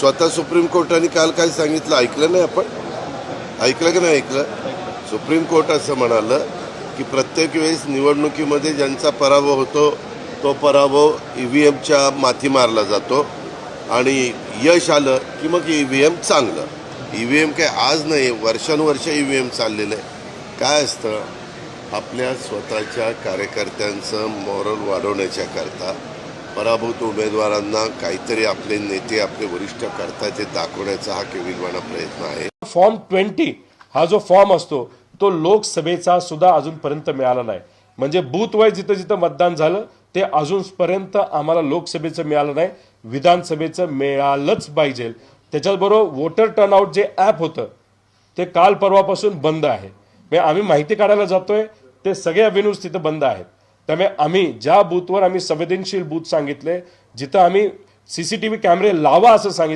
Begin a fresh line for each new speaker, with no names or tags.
स्वतः सुप्रीम कोर्टाने काल काय सांगितलं ऐकलं नाही आपण? ऐकलं की नाही ऐकलं? सुप्रीम कोर्ट असं म्हणालं की प्रत्येक वेळेस निवडणुकीमध्ये ज्यांचा पराभव होतो तो पराभव ई व्ही एमच्या माथी मारला जातो. आणि यश आलं की मग ई व्ही एम चांगलं. ई व्ही एम काय आज नाही वर्षानुवर्ष ई व्ही एम चाललेलं आहे. काय असतं? आपल्या स्वतःच्या कार्यकर्त्यांचं मॉरल वाढवण्याच्या करता पराभूत उमेदवारांना काहीतरी आपले नेते आपले वरिष्ठ करतात ते दाखवण्याचा हा केविलवाणा प्रयत्न आहे.
फॉर्म ट्वेंटी हा जो फॉर्म असतो तो लोकसभेचा सुद्धा अजूनपर्यंत मिळाला नाही. म्हणजे बूथ वाईज जिथं जिथं मतदान झालं ते अजूनपर्यंत आम्हाला लोकसभेचं मिळालं नाही. विधानसभेचं मिळालंच पाहिजे. त्याच्याचबरोबर वोटर टर्नआउट जे ॲप होतं ते काल परवापासून बंद आहे. म्हणजे आम्ही माहिती काढायला जातोय ते सगळे अव्हेन्यूज तिथं बंद आहेत. त्यामुळे आम्ही ज्या बूथवर आम्ही संवेदनशील बूथ सांगितले जिथं आम्ही सीसीटीव्ही कॅमेरे लावा असं सांगितलं